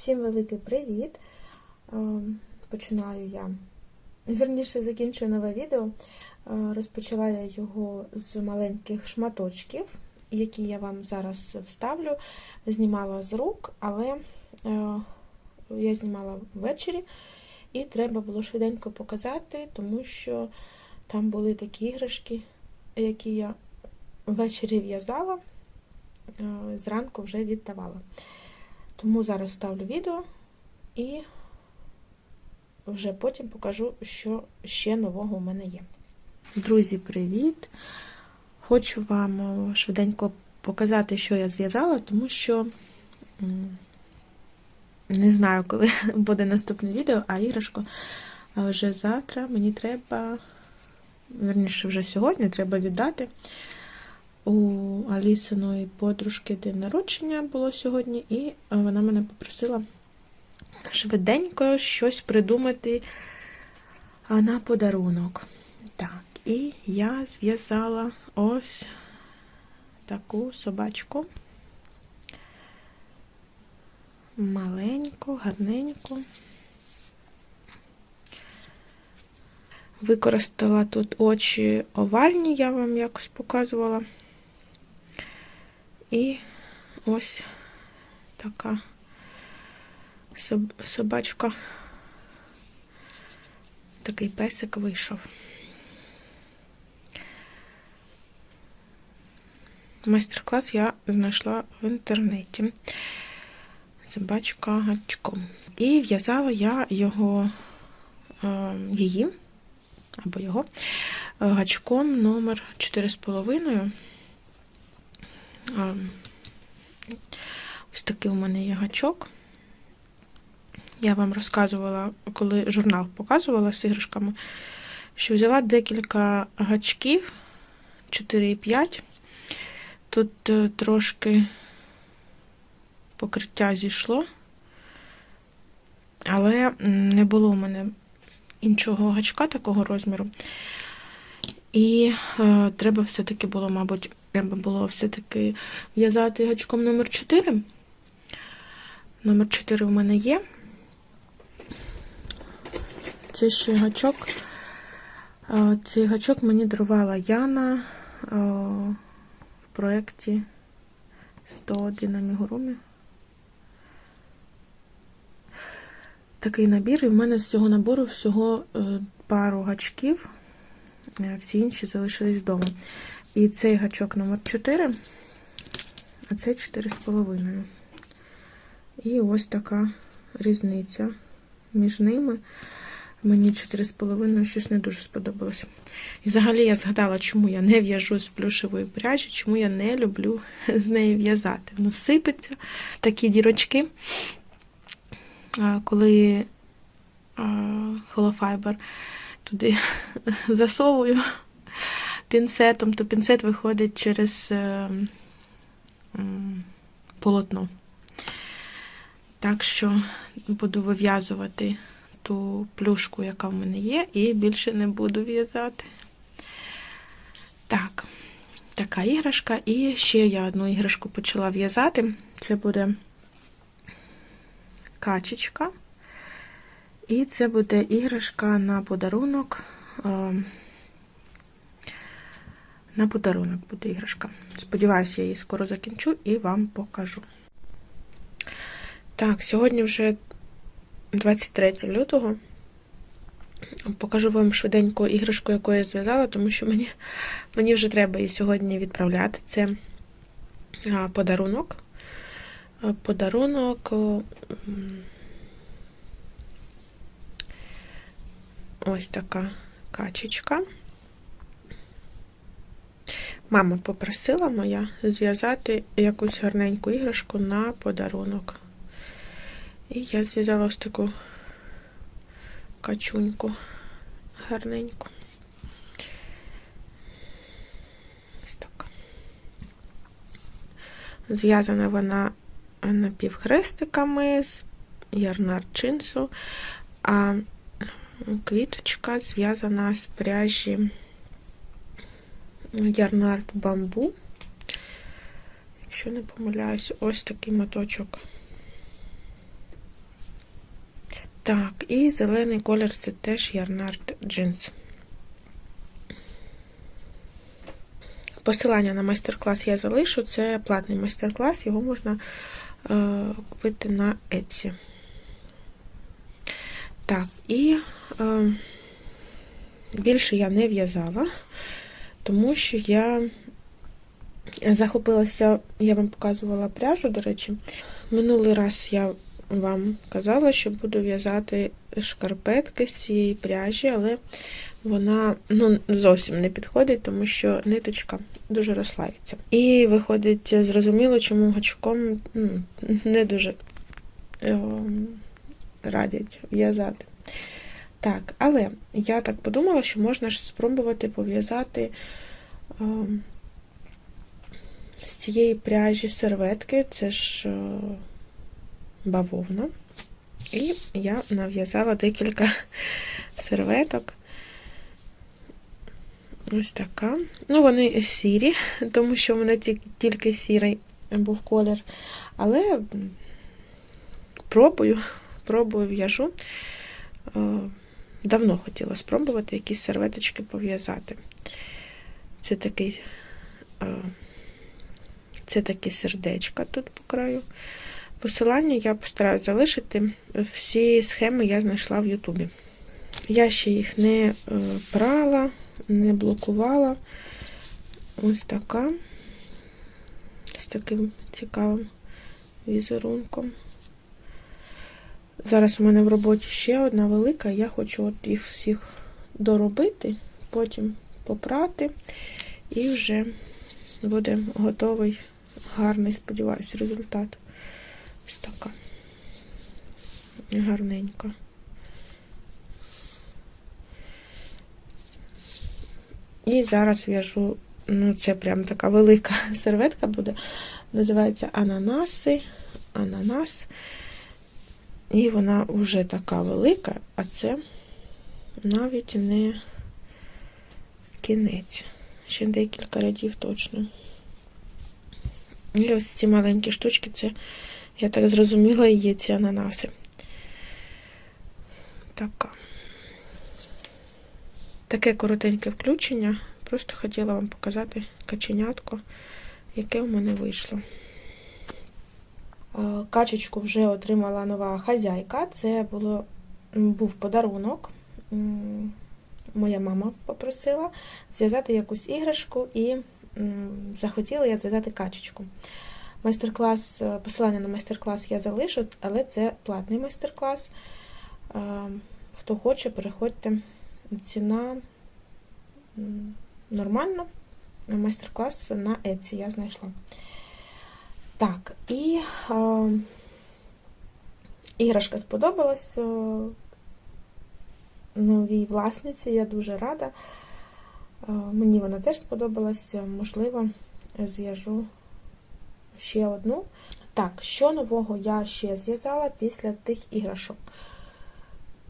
Всім великий привіт! Е, Починаю я. Вірніше закінчую нове відео. Е, Розпочала я його з маленьких шматочків, які я вам зараз вставлю. Знімала з рук, але е, я знімала ввечері, і треба було швиденько показати, тому що там були такі іграшки, які я ввечері в'язала, зранку вже віддавала. Тому зараз ставлю відео і вже потім покажу, що ще нового у мене є. Друзі, привіт! Хочу вам швиденько показати, що я зв'язала, тому що не знаю, коли буде наступне відео, а іграшку вже завтра мені треба, верніше, вже сьогодні треба віддати. У Алісиної подружки день народження було сьогодні, і вона мене попросила швиденько щось придумати на подарунок. Так, і я зв'язала ось таку собачку. Маленьку, гарненьку. Використала тут очі овальні, я вам якось показувала. І ось така собачка, такий песик вийшов. Майстер-клас я знайшла в інтернеті. Собачка гачком. І в'язала я його, її, або його, гачком номер 4,5. Ось такий у мене є гачок. Я вам розказувала, коли журнал показувала з іграшками, що взяла декілька гачків 4,5. Тут трошки покриття зійшло, але не було у мене іншого гачка такого розміру. І е, треба все-таки було, мабуть, треба було все-таки в'язати гачком номер 4. Номер 4 у мене є. Це ще гачок. Цей гачок мені дарувала Яна в проєкті 101 амігурумі. Такий набір, і в мене з цього набору всього пару гачків, всі інші залишились вдома. І цей гачок номер 4, а цей 4,5. І ось така різниця між ними. Мені 4,5 щось не дуже сподобалося. І взагалі я згадала, чому я не в'яжу з плюшевої пряжі, чому я не люблю з неї в'язати. Ну, сипеться такі дірочки, коли холофайбер туди засовую пінцетом, то пінцет виходить через полотно. Так що буду вив'язувати ту плюшку, яка в мене є, і більше не буду в'язати. Так, така іграшка. І ще я одну іграшку почала в'язати. Це буде качечка. І це буде іграшка на подарунок. На подарунок буде іграшка. Сподіваюся, я її скоро закінчу і вам покажу. Так, сьогодні вже 23 лютого. Покажу вам швиденько іграшку, яку я зв'язала, тому що мені мені вже треба її сьогодні відправляти. Це подарунок. Подарунок. Ось така качечка. Мама попросила моя зв'язати якусь гарненьку іграшку на подарунок. І я зв'язала ось таку качуньку гарненьку. Ось так. Зв'язана вона напівхрестиками з ярнар джинсу, а квіточка зв'язана з пряжі ярнард бамбу. Якщо не помиляюсь, ось такий моточок Так, і зелений колір це теж Ярнард джинс. Посилання на майстер-клас я залишу. Це платний майстер-клас, його можна е, купити на Etsy. Так, і е, більше я не в'язала, тому що я захопилася, я вам показувала пряжу, до речі. Минулий раз я вам казала, що буду в'язати шкарпетки з цієї пряжі, але вона ну, зовсім не підходить, тому що ниточка дуже розслається. І виходить, зрозуміло, чому гачком ну, не дуже о, радять в'язати. Так, але я так подумала, що можна ж спробувати пов'язати о, з цієї пряжі серветки, це ж о, бавовна. І я нав'язала декілька серветок. Ось така. Ну, вони сірі, тому що в мене тільки сірий був колір. Але пробую, пробую в'яжу. Давно хотіла спробувати якісь серветочки пов'язати. Це такий е, це такі сердечка тут по краю. Посилання я постараюсь залишити. Всі схеми я знайшла в Ютубі. Я ще їх не е, прала не блокувала. Ось така, з таким цікавим візерунком. Зараз у мене в роботі ще одна велика, я хочу от їх всіх доробити, потім попрати, і вже буде готовий гарний, сподіваюся, результат. Ось така гарненька. І зараз в'яжу, ну, це прям така велика серветка буде. Називається ананаси, ананас. І вона вже така велика, а це навіть не кінець. Ще декілька рядів точно. І ось ці маленькі штучки, це, я так зрозуміла, є ці ананаси. Така. Таке коротеньке включення. Просто хотіла вам показати каченятко, яке у мене вийшло. Е, качечку вже отримала нова хазяйка. Це було, був подарунок. Моя мама попросила зв'язати якусь іграшку і захотіла я зв'язати качечку. Майстер-клас, е, Посилання на майстер-клас я залишу, але це платний майстер-клас. Е, хто хоче, переходьте ціна нормально. Майстер-клас на Etsy я знайшла. Так, і е, іграшка сподобалась е, новій власниці, я дуже рада. Е, мені вона теж сподобалась, можливо, зв'яжу ще одну. Так, що нового я ще зв'язала після тих іграшок?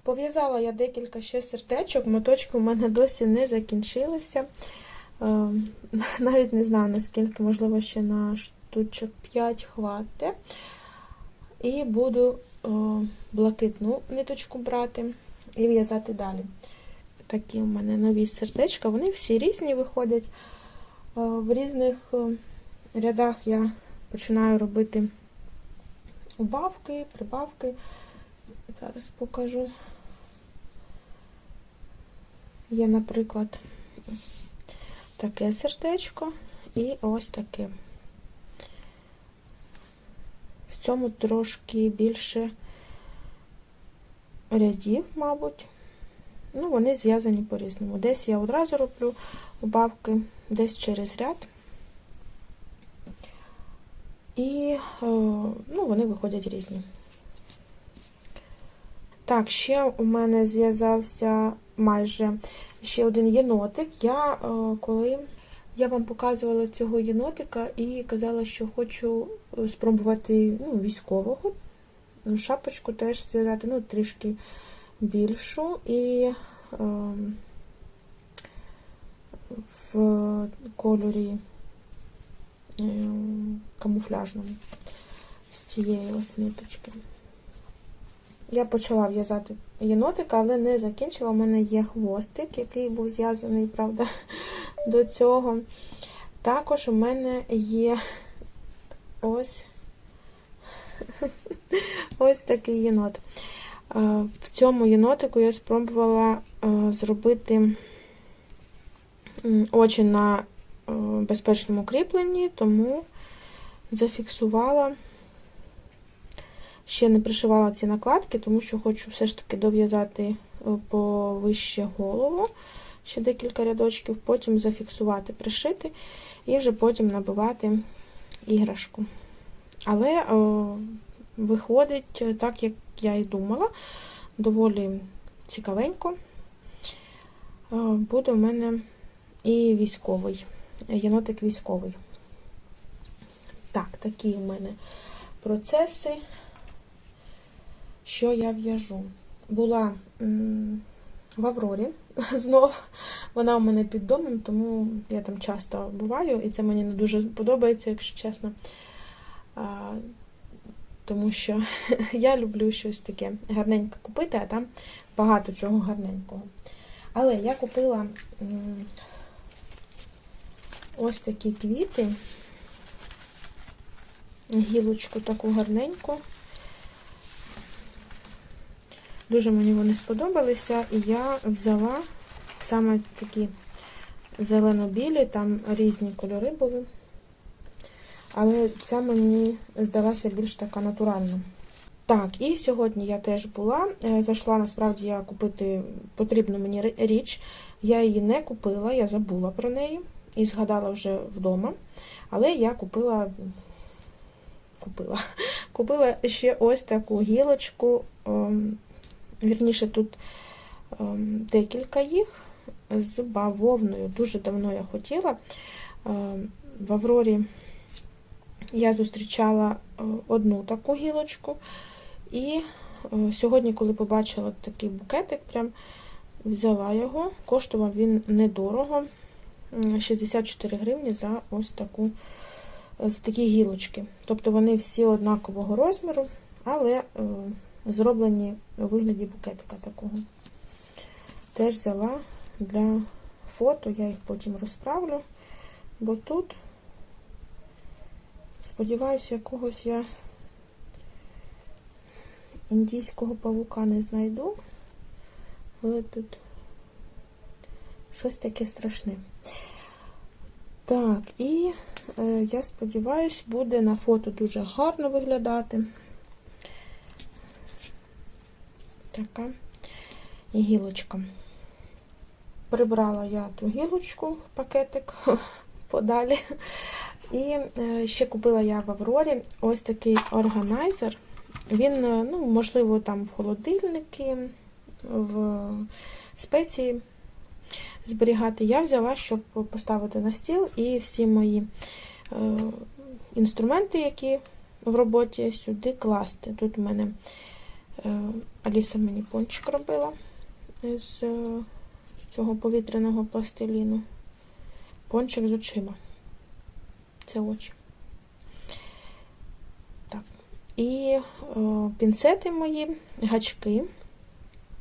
Пов'язала я декілька ще сердечок, моточки у мене досі не закінчилися. Ем, навіть не знаю, наскільки, можливо, ще на штучок 5 хватить. І буду е, блакитну ниточку брати і в'язати далі. Такі у мене нові сердечка, вони всі різні виходять. Е, в різних е, рядах я починаю робити убавки, прибавки. Зараз покажу. Є, наприклад, таке сердечко і ось таке. В цьому трошки більше рядів, мабуть. Ну, вони зв'язані по-різному. Десь я одразу роблю убавки, десь через ряд. І е, ну, вони виходять різні. Так, ще у мене зв'язався майже ще один єнотик. Я е, коли я вам показувала цього єнотика і казала, що хочу е, спробувати ну, військового. Шапочку теж зв'язати, ну, трішки більшу і е, в кольорі е, камуфляжному з цієї ось ниточки. я почала в'язати єнотика, але не закінчила. У мене є хвостик, який був зв'язаний, правда, до цього. Також у мене є ось ось такий єнот. Е, В цьому єнотику я спробувала е, зробити очі на е, безпечному кріпленні, тому зафіксувала. Ще не пришивала ці накладки, тому що хочу все ж таки дов'язати повище голову, ще декілька рядочків, потім зафіксувати, пришити і вже потім набивати іграшку. Але о, виходить так, як я і думала, доволі цікавенько. О, буде у мене і військовий, єнотик військовий. Так, такі у мене процеси що я в'яжу. Була в Аврорі знов. Вона у мене під домом, тому я там часто буваю, і це мені не дуже подобається, якщо чесно. А, тому що я люблю щось таке гарненьке купити, а там багато чого гарненького. Але я купила ось такі квіти, гілочку таку гарненьку. Дуже мені вони сподобалися, і я взяла саме такі зелено-білі, там різні кольори були. Але ця мені здалася більш така натуральна. Так, і сьогодні я теж була. Е, Зайшла, насправді, я купити потрібну мені річ. Я її не купила, я забула про неї і згадала вже вдома. Але я купила купила, купила ще ось таку гілочку. Вірніше, тут ем, декілька їх з бавовною. Дуже давно я хотіла. Ем, в Аврорі я зустрічала е, одну таку гілочку. І е, сьогодні, коли побачила такий букетик, прям взяла його. Коштував він недорого. 64 гривні за ось таку з такі гілочки. Тобто вони всі однакового розміру, але е, зроблені у вигляді букетика такого. Теж взяла для фото, я їх потім розправлю, бо тут, сподіваюся, якогось я індійського павука не знайду, але тут щось таке страшне. Так, і е, я сподіваюся, буде на фото дуже гарно виглядати. Така гілочка. Прибрала я ту гілочку в пакетик подалі. І е, ще купила я в Аврорі ось такий органайзер. Він, е, ну, можливо, там в холодильники, в спеції зберігати. Я взяла, щоб поставити на стіл, і всі мої е, інструменти, які в роботі, сюди класти. Тут у мене Аліса мені пончик робила з е, цього повітряного пластиліну. Пончик з очима. Це очі. Так. І е, пінцети мої, гачки.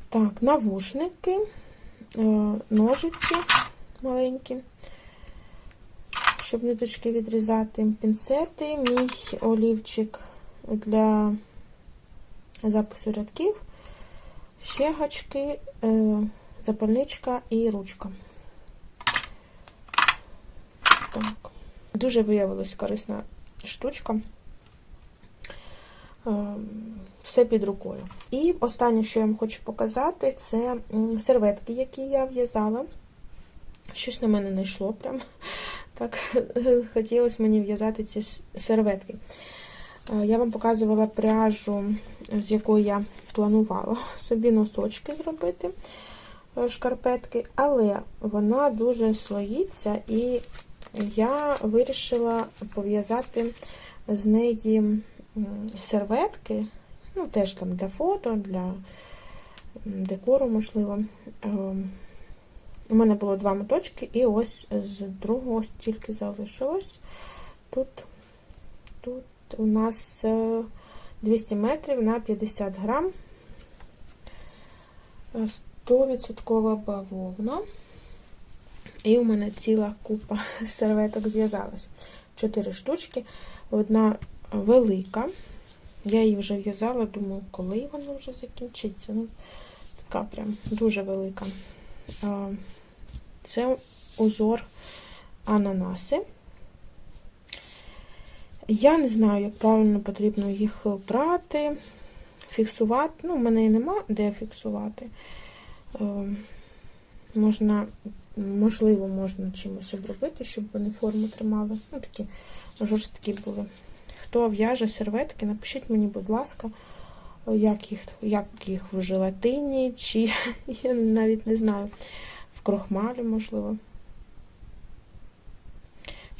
Так, навушники, е, ножиці маленькі, щоб ниточки відрізати, пінцети, мій олівчик для запису рядків, ще гачки, е, запальничка і ручка. Так. Дуже виявилась корисна штучка. Е, все під рукою. І останнє, що я вам хочу показати, це серветки, які я в'язала. Щось на мене не йшло. Прям так хотілося мені в'язати ці серветки. Е, я вам показувала пряжу, з якої я планувала собі носочки зробити, е, шкарпетки, але вона дуже слоїться, і я вирішила пов'язати з неї серветки, ну, теж там для фото, для декору, можливо. Ем, у мене було два моточки, і ось з другого стільки залишилось. Тут, тут у нас 200 метрів на 50 грам. 100% бавовна. І у мене ціла купа серветок зв'язалась. Чотири штучки. Одна велика. Я її вже в'язала, думаю, коли вона вже закінчиться. Ну, така прям дуже велика. Це узор ананаси. Я не знаю, як правильно потрібно їх брати, фіксувати. Ну, в мене і нема де фіксувати. Можна, можливо, можна чимось обробити, щоб вони форму тримали. Ну, такі жорсткі були. Хто в'яже серветки, напишіть мені, будь ласка, як їх як їх в желатині, чи я навіть не знаю, в крохмалі, можливо.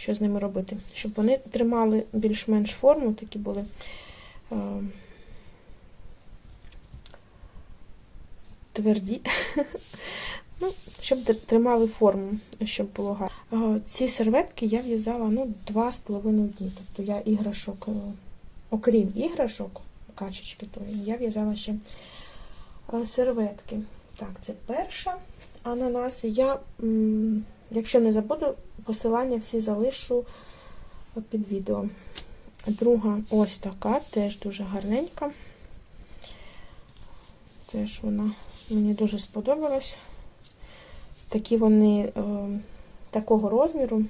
Що з ними робити? Щоб вони тримали більш-менш форму, такі були. Е тверді. ну, Щоб тримали форму, щоб було гарно. Ці серветки я в'язала ну, 2,5 дні. Тобто я іграшок, окрім іграшок, качечки, то я в'язала ще серветки. Так, це перша ананаси. Я, якщо не забуду, посилання всі залишу під відео. Друга ось така, теж дуже гарненька. Теж вона мені дуже сподобалась. Такі вони е, такого розміру,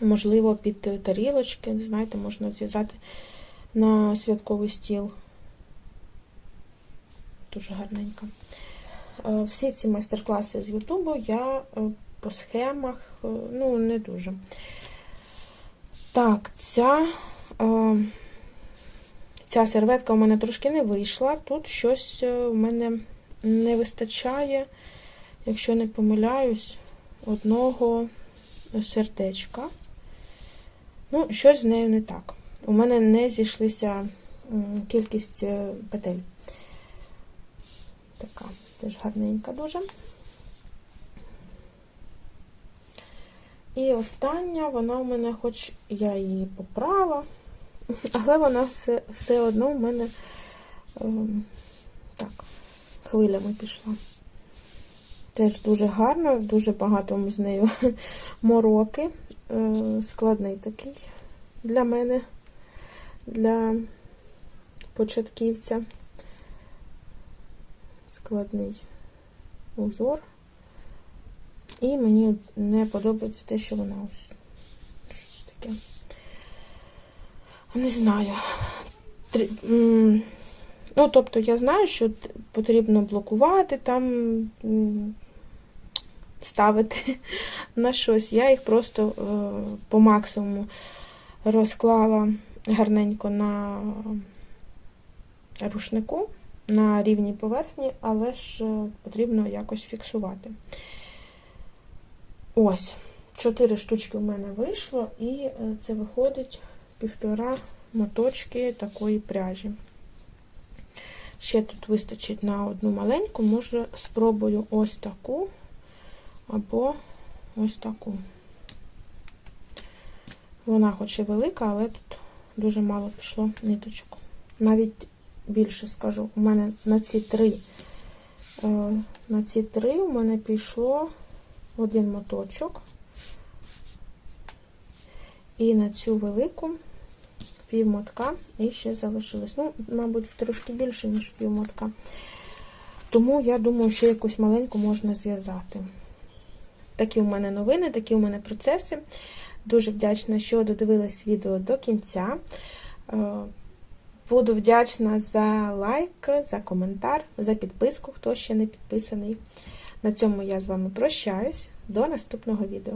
можливо, під тарілочки, знаєте, можна зв'язати на святковий стіл. Дуже гарненько. Е, всі ці майстер-класи з Ютубу я е, по схемах, ну, не дуже. Так, ця ця серветка у мене трошки не вийшла. Тут щось у мене не вистачає, якщо не помиляюсь, одного сердечка. Ну, щось з нею не так. У мене не зійшлися кількість петель. Така теж гарненька дуже. І остання, вона у мене, хоч я її поправила, але вона все все одно у мене е, так, хвилями пішла. Теж дуже гарно, дуже багато з нею мороки. Е, складний такий для мене, для початківця складний узор. І мені не подобається те, що вона ось щось таке. Не знаю. Ну, тобто, я знаю, що потрібно блокувати, там ставити на щось. Я їх просто е, по максимуму розклала гарненько на рушнику на рівній поверхні, але ж е, потрібно якось фіксувати. Ось, чотири штучки у мене вийшло, і е, це виходить півтора моточки такої пряжі. Ще тут вистачить на одну маленьку, може, спробую ось таку або ось таку. Вона хоч і велика, але тут дуже мало пішло ниточок. Навіть більше скажу, у мене на ці три, е, на ці три у мене пішло один моточок. І на цю велику півмотка і ще залишилось. Ну, мабуть, трошки більше, ніж півмотка. Тому, я думаю, ще якусь маленьку можна зв'язати. Такі у мене новини, такі у мене процеси. Дуже вдячна, що додивились відео до кінця. Е, Буду вдячна за лайк, за коментар, за підписку, хто ще не підписаний. На цьому я з вами прощаюсь. До наступного відео.